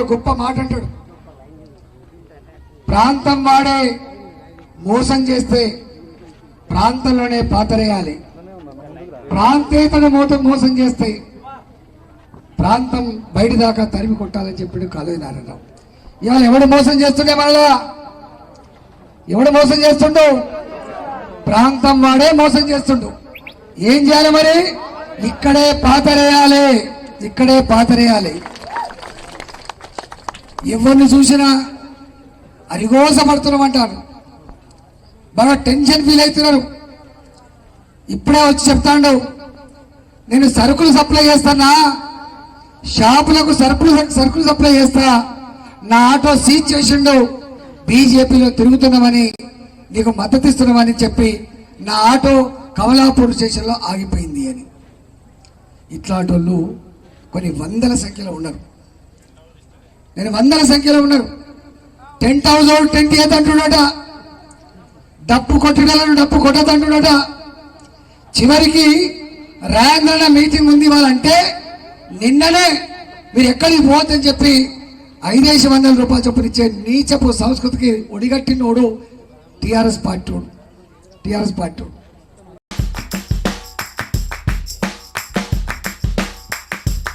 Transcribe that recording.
ఒక గొప్ప మాట అంటాడు ప్రాంతం వాడే మోసం చేస్తే ప్రాంతంలోనే పాతరేయాలి. ప్రాంతేతర మోతం మోసం చేస్తే ప్రాంతం బయట దాకా తరిమి కొట్టాలని చెప్పాడు కాలేజీ నారాయణరావు. ఇవాళ ఎవడు మోసం చేస్తుండే మళ్ళా? ఎవడు మోసం చేస్తుండు? ప్రాంతం వాడే మోసం చేస్తుండు. ఏం చేయాలి మరి? ఇక్కడే పాతరేయాలి. ఇక్కడే పాతరేయాలి. ఎవరిని చూసినా అరిగోసపడుతున్నామంటారు బాగా టెన్షన్ ఫీల్ అవుతున్నారు. ఇప్పుడే వచ్చి చెప్తాండు నేను సరుకులు సప్లై చేస్తానా? షాపులకు సరుకులు సరుకులు సప్లై చేస్తా? నా ఆటో సీజ్ చేసిండు. బీజేపీలో తిరుగుతున్నామని నీకు మద్దతిస్తున్నామని చెప్పి నా ఆటో కమలాపూర్ స్టేషన్లో ఆగిపోయింది అని. ఇట్లాంటి వాళ్ళు కొన్ని వందల సంఖ్యలో ఉన్నారు. నేను వందల సంఖ్యలో ఉన్నారు. టెన్ థౌజండ్ టెన్ టెంట్ అంటున్నాట. డప్పు కొట్టడాలను డప్పు కొట్టదంటున్నాట. చివరికి రాయంద్రన మీటింగ్ ఉంది వాళ్ళంటే నిన్ననే మీరు ఎక్కడికి పోవద్దని చెప్పి ఐదేసి వందల రూపాయలు చొప్పున ఇచ్చే నీచపు సంస్కృతికి ఒడిగట్టినోడు టిఆర్ఎస్ పార్టీ టిఆర్ఎస్ పార్టీ